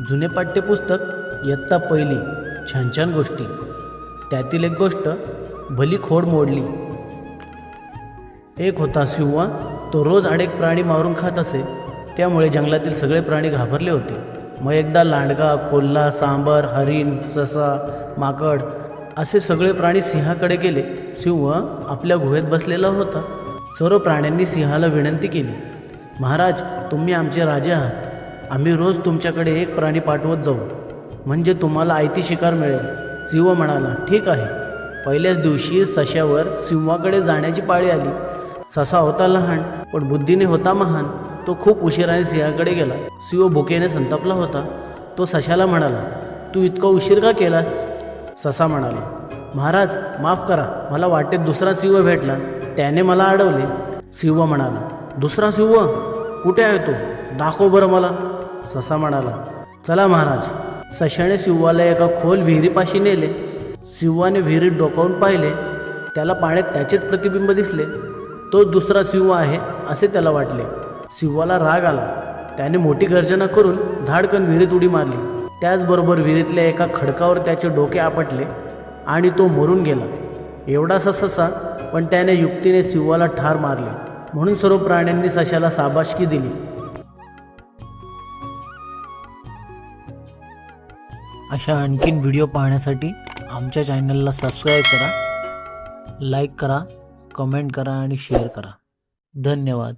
जुने पाठ्यपुस्तक इयत्ता पहिली छान छान गोष्टी. त्यातील एक गोष्ट भली खोड मोडली. एक होता शिववा तो रोज अनेक प्राणी मारून खात असे त्यामुळे जंगलातील सगळे प्राणी घाबरले होते. मग एकदा लांडगा कोल्हा सांबर हरिण ससा माकड असे सगळे प्राणी सिंहाकडे गेले. सिंह आपल्या गुहेत बसलेला होता. सर्व प्राण्यांनी सिंहाला विनंती केली महाराज तुम्ही आमचे राजे आहात. आम्ही रोज तुमच्याकडे एक प्राणी पाठवत जाऊ. म्हणजे तुम्हाला आयती शिकार मिळेल. सिंह म्हणाला ठीक आहे. पहिल्याच दिवशी सशावर सिंहाकडे जाण्याची पाळी आली. ससा होता लहान पण बुद्धीने होता महान. तो खूप उशिराने सिंहाकडे गेला. सिंह भुकेने संतापला होता. तो सशाला म्हणाला तू इतका उशीर का केलास? ससा म्हणाला महाराज माफ करा. मला वाटेत दुसरा सिंह भेटला. त्याने मला अडवले. सिंह म्हणाला दुसरा सिंह कुठे आहे तो? दाखव बरं मला. ससा म्हणाला चला महाराज. सशाने सिंहाला एका खोल विहिरीपाशी नेले. शिवाने विहिरीत डोकावून पाहिले. त्याला पाण्यात त्याचेच प्रतिबिंब दिसले. तो दुसरा शिव आहे असे त्याला वाटले. शिवाला राग आला. त्याने मोठी गर्जना करून धाडकन विहिरीत उडी मारली. त्याचबरोबर विहिरीतल्या एका खडकावर त्याचे डोके आपटले आणि तो मरून गेला. एवढासा ससा. पण त्याने युक्तीने शिवाला ठार मारले. म्हणून सर्व प्राण्यांनी सशाला साबाशकी दिली. अशा आणखीन व्हिडिओ पाहण्यासाठी आमच्या चॅनलला सबस्क्राईब करा लाईक करा कमेंट करा आणि शेअर करा. धन्यवाद.